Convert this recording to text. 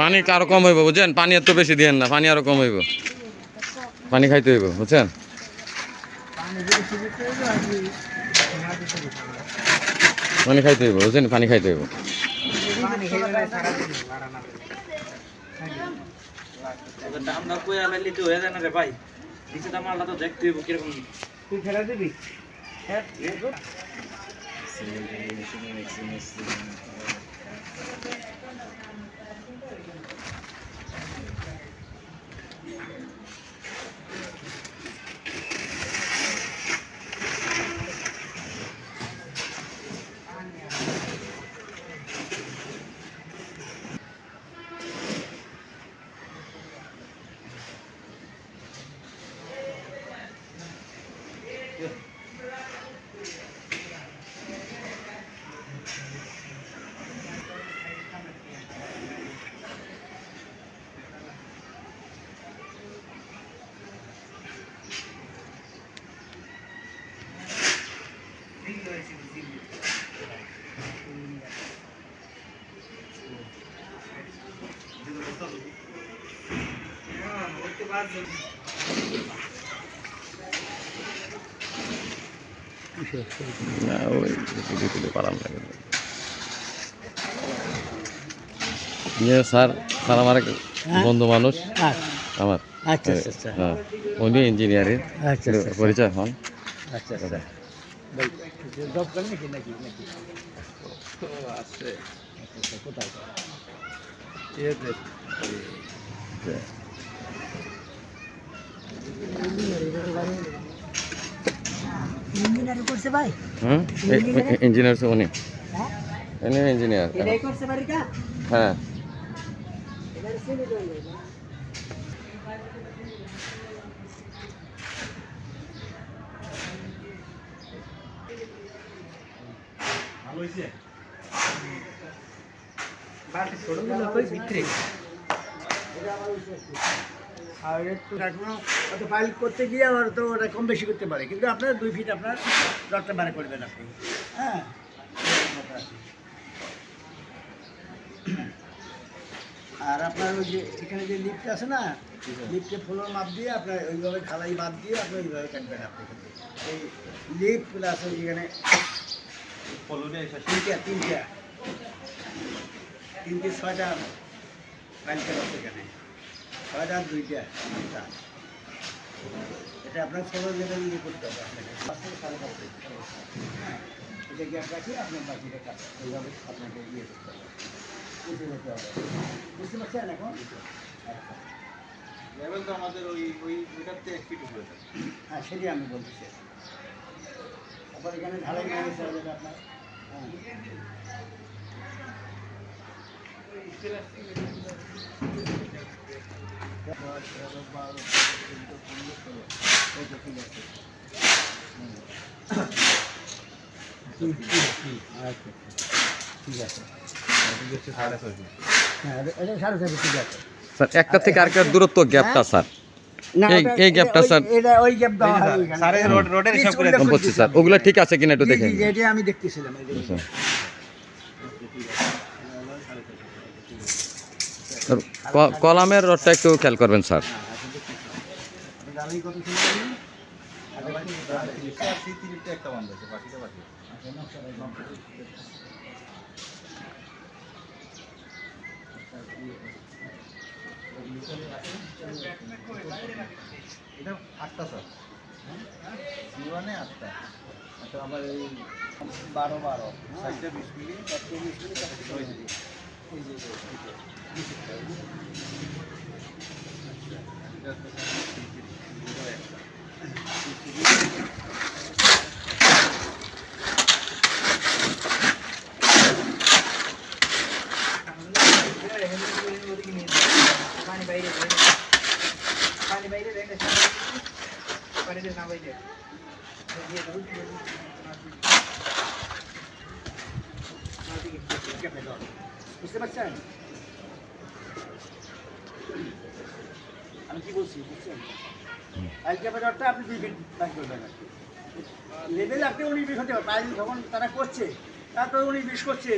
পানি আরও কম হইব, বুঝছেন? পানি এত বেশি দিয়েন না, পানি আরও কম হইব। পানি খাইতে হইব, বুঝছেন? পানি খাইতে হইব, বুঝছেন? পানি খাইতে হইব। হইব কীরকম না ওই দিতে দিতে পারাম লাগে ইয়ে স্যার স্যার আমার এক বন্ধু মানুষ। আমার। আচ্ছা আচ্ছা আচ্ছা। হ্যাঁ উনি ইঞ্জিনিয়ারিং আচ্ছা আচ্ছা পরিচয় হন। আচ্ছা আচ্ছা। জব করেন নাকি নাকি নাকি? আছে। আচ্ছা, আচ্ছা, কোথায়? ইঞ্জিনিয়ারিং করছে ভাই? হুম? ইঞ্জিনিয়ার? উনি। হ্যাঁ? ইঞ্জিনিয়ার এটাই করছে বাড়িটা? হ্যাঁ। ভিতরে আর একটু এখনও হয়তো ফাইল করতে গিয়ে আবার তো ওটা কম বেশি করতে পারে। কিন্তু আপনার দুই ফিট আপনার ডটটা বার করবেন আপনি। হ্যাঁ? আর আপনার ওই যে এখানে যে লিফট আছে না লিফটে ফ্লোর মাপ দিয়ে আপনার ওইভাবে খালাই বাদ দিয়ে আপনি ওইভাবে কাটবেন আপনি এই লিফট প্লাস ওই এখানে তিনটা তিনটা। তিনটে ছয়টা পাঁচটা আছে এখানে। আর দুইটা। এটা আপনার ষোলো লেভেল দিয়ে করতে হবে আপনাকে। সাড়ে হ্যাঁ এটা গ্যাপ রাখিয়ে আপনার বাকিটা কাজ এইভাবে আপনাকে ইয়ে করতে হবে। বুঝতে যেতে হবে। বুঝতে পারছেন এখন। লেভেল তো আমাদের ওই ওই ওইটাতে এক ফিট উপরে থাকে। হ্যাঁ সেটাই আমি বলতেছি। তারপর এখানে ঢালাই নিয়ে আপনার। হ্যাঁ। স্যার একটা থেকে আরেকটা দূরত্ব গ্যাপটা স্যার। না, এই- ওটা- এই এটা- গ্যাপটা, ওই- স্যার। এটা ওই গ্যাপ দেওয়া হয় ওইখানে। স্যার, এই রোড- রোডের হিসাব করে Please, আমি বলছি স্যার। ওগুলো ঠিক আছে কিনা একটু জি, দেখেন জি, এটা আমি দেখতেছিলাম এই যে- আচ্ছা। স্যার, ক- কলামের রডটা একটু খেয়াল করবেন স্যার। এটা আটটা স্যার সিওয়ানে আটটা। আচ্ছা আমার এই বারো বারো। সাইডটা বিশ মিলি একশো বিশ মিনিট মিনিট। এই যে, পানি বাইরে পানি বাইরে। বুঝতে পারছেন? আমি কি বলছি, বুঝছেন? আলজাবেডারটা আপনি দুই ফিট বাই করবেন আর লেভেল আপনি উনিশ বিশ হতে পারে পাইল যখন তারা করছে, তারপরে উনি বিশ করছে